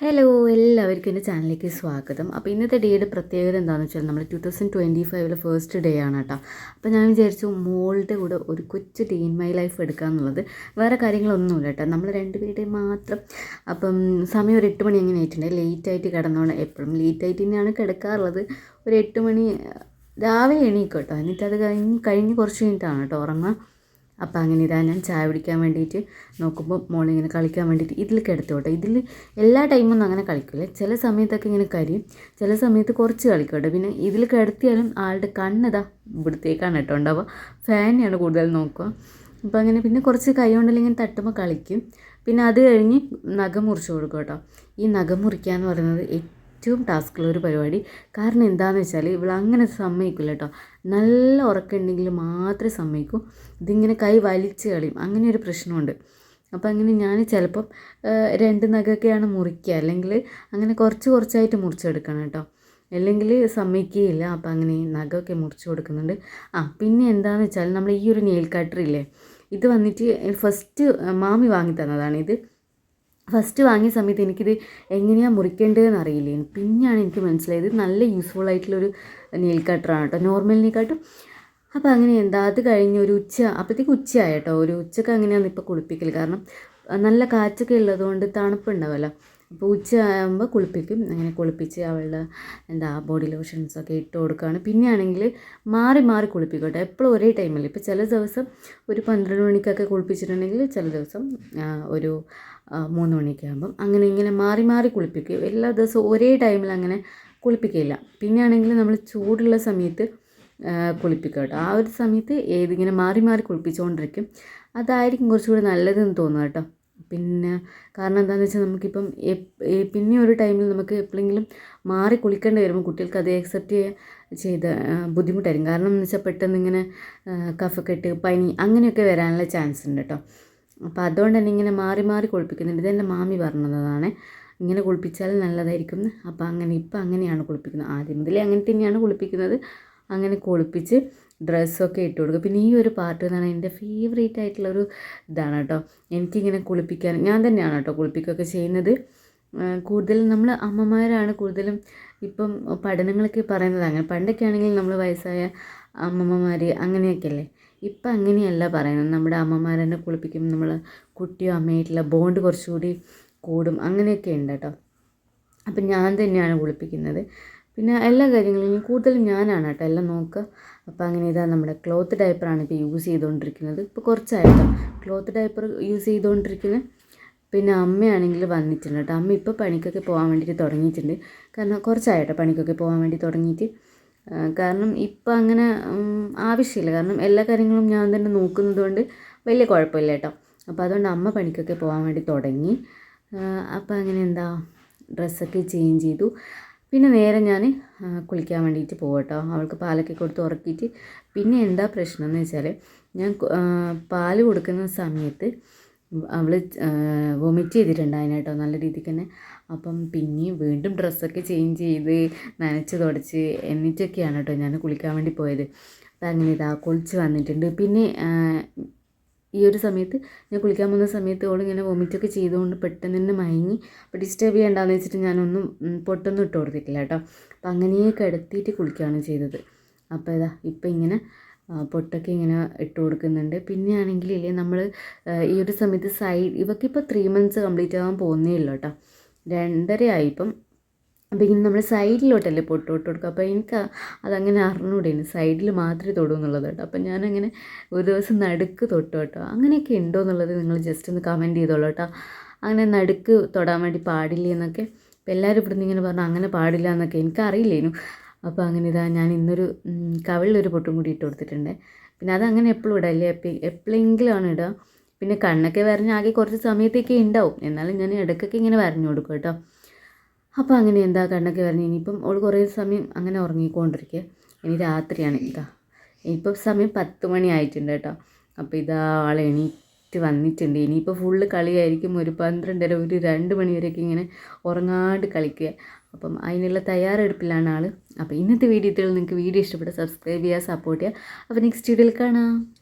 Hello എല്ലാവർക്കും എന്റെ ചാനലിലേക്ക് സ്വാഗതം. അപ്പോൾ ഇന്നത്തെ ഡേയുടെ പ്രത്യേകത എന്താണെന്ന് വെച്ചാൽ നമ്മൾ ടു തൗസൻഡ് ട്വന്റി ഫൈവിലെ ഫസ്റ്റ് ഡേ ആണ് കേട്ടോ. അപ്പോൾ ഞാൻ വിചാരിച്ചു മോളുടെ കൂടെ ഒരു കൊച്ചു ഡേ ഇൻ മൈ ലൈഫ് എടുക്കുക എന്നുള്ളത്. വേറെ കാര്യങ്ങളൊന്നുമില്ല കേട്ടോ. നമ്മൾ രണ്ടുപേരുടെ മാത്രം അപ്പം സമയം ഒരു എട്ട് മണി അങ്ങനെ ആയിട്ടുണ്ട്? ലേറ്റായിട്ട് കിടന്നോണം എപ്പോഴും. ലേറ്റായിട്ട് തന്നെയാണ് കിടക്കാറുള്ളത്. ഒരു എട്ട് മണി രാവിലെ എണീക്കും കേട്ടോ. എന്നിട്ട് അത് കഴിഞ്ഞ് കഴിഞ്ഞ് കുറച്ച് കഴിഞ്ഞിട്ടാണ് കേട്ടോ ഉറങ്ങുക. അപ്പോൾ അങ്ങനെ ഇതാ ഞാൻ ചായ കുടിക്കാൻ വേണ്ടിയിട്ട് നോക്കുമ്പോൾ മോളിങ്ങനെ കളിക്കാൻ വേണ്ടിയിട്ട് ഇതിൽ കിടത്തോട്ടെ ഇതിൽ എല്ലാ ടൈമൊന്നും അങ്ങനെ കളിക്കില്ല ചില സമയത്തൊക്കെ ഇങ്ങനെ കരിയും. ചില സമയത്ത് കുറച്ച് കളിക്കട്ടെ. പിന്നെ ഇതിൽ കിടത്തിയാലും ആളുടെ കണ്ണിതാ ഇവിടത്തേക്കാണ് കേട്ടോ ഉണ്ടാവുക. ഫാനെയാണ് കൂടുതൽ നോക്കുക. അപ്പോൾ അങ്ങനെ പിന്നെ കുറച്ച് കൈ കൊണ്ടെല്ലാം ഇങ്ങനെ തട്ടുമ്പോൾ കളിക്കും. പിന്നെ അത് കഴിഞ്ഞ് നഖം മുറിച്ച് കൊടുക്കും കേട്ടോ. ഈ നഖം മുറിക്കുക എന്ന് പറയുന്നത് ഏറ്റവും ടാസ്ക്കുള്ള ഒരു പരിപാടി. കാരണം എന്താണെന്ന് വെച്ചാൽ ഇവൾ അങ്ങനെ സമ്മതിക്കില്ല കേട്ടോ നല്ല ഉറക്കമുണ്ടെങ്കിൽ മാത്രമേ സമ്മതിക്കൂ. ഇതിങ്ങനെ കൈ വലിച്ച് കളയും. അങ്ങനെ ഒരു പ്രശ്നമുണ്ട്. അപ്പോൾ അങ്ങനെ ഞാൻ ചിലപ്പം രണ്ട് നഖമൊക്കെയാണ് മുറിക്കുക അല്ലെങ്കിൽ അങ്ങനെ കുറച്ച് കുറച്ചായിട്ട് മുറിച്ചെടുക്കണം കേട്ടോ അല്ലെങ്കിൽ സമ്മതിക്കുകയില്ല അപ്പോൾ അങ്ങനെ നഖമൊക്കെ മുറിച്ച് കൊടുക്കുന്നുണ്ട്. ആ പിന്നെ എന്താണെന്ന് വെച്ചാൽ നമ്മൾ ഈ ഒരു നെയിൽ കട്ടർ ഇല്ലേ ഇത് വന്നിട്ട് ഫസ്റ്റ് മാമി വാങ്ങി തന്നതാണ് ഇത്. ഫസ്റ്റ് വാങ്ങിയ സമയത്ത് എനിക്കിത് എങ്ങനെയാണ് മുറിക്കേണ്ടതെന്ന് അറിയില്ല പിന്നെയാണ് എനിക്ക് മനസ്സിലായത് നല്ല യൂസ്ഫുൾ ആയിട്ടുള്ളൊരു നെയിൽ കട്ടറാണ് കേട്ടോ നോർമലിനെക്കാട്ടും അപ്പോൾ അങ്ങനെ എന്താ അത് കഴിഞ്ഞ് ഒരു ഉച്ച അപ്പോഴത്തേക്ക് ഉച്ചയായിട്ടോ ഒരു ഉച്ചയ്ക്ക് അങ്ങനെയാണ് ഇപ്പോൾ കുളിപ്പിക്കൽ കാരണം നല്ല കാറ്റൊക്കെ ഉള്ളതുകൊണ്ട് തണുപ്പുണ്ടാവുമല്ലോ അപ്പോൾ ഉച്ച ആകുമ്പോൾ കുളിപ്പിക്കും. അങ്ങനെ കുളിപ്പിച്ച് അവളുടെ എന്താ ബോഡി ലോഷൻസൊക്കെ ഇട്ട് കൊടുക്കുകയാണ്. പിന്നെ ആണെങ്കിൽ മാറി മാറി കുളിപ്പിക്കട്ടെ. എപ്പോഴും ഒരേ ടൈമിൽ ഇപ്പോൾ ചില ദിവസം ഒരു പന്ത്രണ്ട് മണിക്കൊക്കെ കുളിപ്പിച്ചിട്ടുണ്ടെങ്കിൽ ചില ദിവസം ഒരു മൂന്ന് മണിയൊക്കെ ആകുമ്പം അങ്ങനെ ഇങ്ങനെ മാറി മാറി കുളിപ്പിക്കും. എല്ലാ ദിവസവും ഒരേ ടൈമിൽ അങ്ങനെ കുളിപ്പിക്കില്ല പിന്നെ ആണെങ്കിൽ നമ്മൾ ചൂടുള്ള സമയത്ത് കുളിപ്പിക്കുക കേട്ടോ ആ ഒരു സമയത്ത് ഏതിങ്ങനെ മാറി മാറി കുളിപ്പിച്ചുകൊണ്ടിരിക്കും. അതായിരിക്കും കുറച്ചുകൂടി നല്ലതെന്ന് തോന്നുന്നു കേട്ടോ. പിന്നെ കാരണം എന്താണെന്ന് വെച്ചാൽ നമുക്കിപ്പം പിന്നെ ഒരു ടൈമിൽ നമുക്ക് എപ്പോഴെങ്കിലും മാറി കുളിക്കേണ്ടി വരുമ്പോൾ കുട്ടികൾക്ക് അത് അക്സെപ്റ്റ് ചെയ്ത് ബുദ്ധിമുട്ടായിരിക്കും. കാരണം എന്ന് വെച്ചാൽ പെട്ടെന്ന് ഇങ്ങനെ കഫക്കെട്ട് പനി അങ്ങനെയൊക്കെ വരാനുള്ള ചാൻസ് ഉണ്ട് കേട്ടോ അപ്പോൾ അതുകൊണ്ട് തന്നെ ഇങ്ങനെ മാറി മാറി കുളിപ്പിക്കുന്നുണ്ട്. ഇതെന്റെ മാമി പറഞ്ഞതാണ്. ഇങ്ങനെ കുളിപ്പിച്ചാൽ നല്ലതായിരിക്കും. അപ്പോൾ അങ്ങനെ ഇപ്പം അങ്ങനെയാണ് കുളിപ്പിക്കുന്നത്. ആദ്യം മുതലേ അങ്ങനെ തന്നെയാണ് കുളിപ്പിക്കുന്നത്. അങ്ങനെ കുളിപ്പിച്ച് ഡ്രസ്സൊക്കെ ഇട്ട് കൊടുക്കുക പിന്നെ ഈ ഒരു പാർട്ട് എന്ന് പറഞ്ഞാൽ എന്റെ ഫേവറേറ്റ് ആയിട്ടുള്ളൊരു ഇതാണ് കേട്ടോ. എനിക്കിങ്ങനെ കുളിപ്പിക്കാൻ ഞാൻ തന്നെയാണ് കേട്ടോ കുളിപ്പിക്കുകയൊക്കെ ചെയ്യുന്നത്. കൂടുതലും നമ്മൾ അമ്മമാരാണ് കൂടുതലും ഇപ്പം പഠനങ്ങളൊക്കെ പറയുന്നത് അങ്ങനെ. പണ്ടൊക്കെ ആണെങ്കിൽ നമ്മൾ വയസ്സായ അമ്മമ്മമാർ അങ്ങനെയൊക്കെ അല്ലേ ഇപ്പം അങ്ങനെയല്ല പറയുന്നത്. നമ്മുടെ അമ്മമാർ തന്നെ കുളിപ്പിക്കും നമ്മൾ കുട്ടിയോ അമ്മയായിട്ടുള്ള ബോണ്ട് കുറച്ചുകൂടി കൂടും അങ്ങനെയൊക്കെ ഉണ്ട് കേട്ടോ. അപ്പം ഞാൻ തന്നെയാണ് കുളിപ്പിക്കുന്നത്. പിന്നെ എല്ലാ കാര്യങ്ങളും കൂടുതലും ഞാനാണ് കേട്ടോ എല്ലാം നോക്കുക. അപ്പോൾ അങ്ങനെ ഇതാ നമ്മുടെ ക്ലോത്ത് ഡയപ്പറാണ് ഇപ്പോൾ യൂസ് ചെയ്തുകൊണ്ടിരിക്കുന്നത്. ഇപ്പോൾ കുറച്ചായിട്ടോ ക്ലോത്ത് ഡയപ്പർ യൂസ് ചെയ്തുകൊണ്ടിരിക്കുന്നത് പിന്നെ അമ്മയാണെങ്കിൽ വന്നിട്ടുണ്ട് കേട്ടോ. അമ്മ ഇപ്പോൾ പണിക്കൊക്കെ പോകാൻ വേണ്ടിയിട്ട് തുടങ്ങിയിട്ടുണ്ട്. കാരണം കുറച്ചായിട്ടോ പണിക്കൊക്കെ പോകാൻ വേണ്ടി തുടങ്ങിയിട്ട്. കാരണം ഇപ്പം അങ്ങനെ ആവശ്യമില്ല. കാരണം എല്ലാ കാര്യങ്ങളും ഞാൻ തന്നെ നോക്കുന്നത് കൊണ്ട് വലിയ കുഴപ്പമില്ല കേട്ടോ. അപ്പോൾ അതുകൊണ്ട് അമ്മ പണിക്കൊക്കെ പോകാൻ വേണ്ടി തുടങ്ങി. അപ്പോൾ അങ്ങനെ എന്താ ഡ്രസ്സൊക്കെ ചേഞ്ച് ചെയ്തു. പിന്നെ നേരെ ഞാൻ കുളിക്കാൻ വേണ്ടിയിട്ട് പോകട്ടോ അവൾക്ക് പാലൊക്കെ കൊടുത്ത് ഉറക്കിയിട്ട്. പിന്നെ എന്താ പ്രശ്നം എന്ന് വെച്ചാൽ ഞാൻ പാൽ കൊടുക്കുന്ന സമയത്ത് അവൾ വൊമിറ്റ് ചെയ്തിട്ടുണ്ടായിരുന്നു കേട്ടോ നല്ല രീതിക്ക് തന്നെ. അപ്പം പിന്നെയും വീണ്ടും ഡ്രസ്സൊക്കെ ചേഞ്ച് ചെയ്ത് നനച്ച് തുടച്ച് എന്നിട്ടൊക്കെയാണ് കേട്ടോ ഞാൻ കുളിക്കാൻ വേണ്ടി പോയത്. അപ്പം അങ്ങനെ ഇതാ കുളിച്ച് വന്നിട്ടുണ്ട്. പിന്നെ ഈ ഒരു സമയത്ത് ഞാൻ കുളിക്കാൻ പോകുന്ന സമയത്ത് ഓളിങ്ങനെ വൊമിറ്റൊക്കെ ചെയ്തുകൊണ്ട് പെട്ടെന്ന് തന്നെ മയങ്ങി. അപ്പോൾ ഡിസ്റ്റർബ് ചെയ്യണ്ടെന്ന് വെച്ചിട്ട് ഞാനൊന്നും പൊട്ടൊന്നും ഇട്ട് കൊടുത്തിട്ടില്ല കേട്ടോ. അപ്പോൾ അങ്ങനെ കിടത്തിയിട്ട് കുളിക്കുകയാണ് ചെയ്തത്. അപ്പോൾ ഇതാ ഇപ്പം ഇങ്ങനെ പൊട്ടൊക്കെ ഇങ്ങനെ ഇട്ട് കൊടുക്കുന്നുണ്ട്. പിന്നെ ആണെങ്കിൽ ഇല്ലേ നമ്മൾ ഈ ഒരു സമയത്ത് സൈഡ് ഇവക്കിപ്പോൾ ത്രീ മന്ത്സ് കംപ്ലീറ്റ് ആകാൻ പോകുന്നേ ഉള്ളൂ കേട്ടോ. രണ്ടര ആയിപ്പം അപ്പോൾ ഇങ്ങനെ നമ്മൾ സൈഡിലോട്ടല്ലേ പൊട്ട് തൊട്ട് കൊടുക്കുക അപ്പോൾ എനിക്ക് അതങ്ങനെ അറിഞ്ഞൂടേനു സൈഡിൽ മാത്രമേ തൊടൂ എന്നുള്ളത് കേട്ടോ. അപ്പോൾ ഞാനങ്ങനെ ഒരു ദിവസം നടുക്ക് തൊട്ടു കേട്ടോ. അങ്ങനെയൊക്കെ ഉണ്ടോ എന്നുള്ളത് നിങ്ങൾ ജസ്റ്റ് ഒന്ന് കമന്റ് ചെയ്തോളൂ കേട്ടോ. അങ്ങനെ നടുക്ക് തൊടാൻ വേണ്ടി പാടില്ല എന്നൊക്കെ. അപ്പോൾ എല്ലാവരും ഇവിടുന്ന് ഇങ്ങനെ പറഞ്ഞു അങ്ങനെ പാടില്ല എന്നൊക്കെ. എനിക്കറിയില്ലേനു. അപ്പോൾ അങ്ങനെ ഇതാ ഞാൻ ഇന്നൊരു കവിളിലൊരു പൊട്ടും കൂടി ഇട്ട് കൊടുത്തിട്ടുണ്ട്. പിന്നെ അതങ്ങനെ എപ്പോഴും ഇടല്ലേ എപ്പോഴെങ്കിലും ആണ് ഇടുക പിന്നെ കണ്ണൊക്കെ വരഞ്ഞ് ആകെ കുറച്ച് സമയത്തേക്കേ ഉണ്ടാവും എന്നാലും ഞാൻ ഇടയ്ക്കൊക്കെ ഇങ്ങനെ വരഞ്ഞു കൊടുക്കും കേട്ടോ. അപ്പോൾ അങ്ങനെ എന്താ കണ്ണൊക്കെ വരഞ്ഞ് ഇനിയിപ്പം അവൾ കുറേ സമയം അങ്ങനെ ഉറങ്ങിക്കൊണ്ടിരിക്കുക ഇനി രാത്രിയാണ് ഇതാ. ഇനിയിപ്പം സമയം പത്ത് മണി ആയിട്ടുണ്ട് കേട്ടോ. അപ്പോൾ ഇതാ ആൾ എണീറ്റ് വന്നിട്ടുണ്ട്. ഇനിയിപ്പോൾ ഫുള്ള് കളിയായിരിക്കും ഒരു പന്ത്രണ്ടര ഒരു രണ്ട് മണി വരെയൊക്കെ ഇങ്ങനെ ഉറങ്ങാണ്ട് കളിക്കുക അപ്പം അതിനുള്ള തയ്യാറെടുപ്പിലാണ് ആൾ അപ്പോൾ ഇന്നത്തെ വീഡിയോ നിങ്ങൾക്ക് വീഡിയോ ഇഷ്ടപ്പെട്ട സബ്സ്ക്രൈബ് ചെയ്യുക സപ്പോർട്ട് ചെയ്യുക. അപ്പോൾ നെക്സ്റ്റ് വീഡിയോയിൽ കാണാം.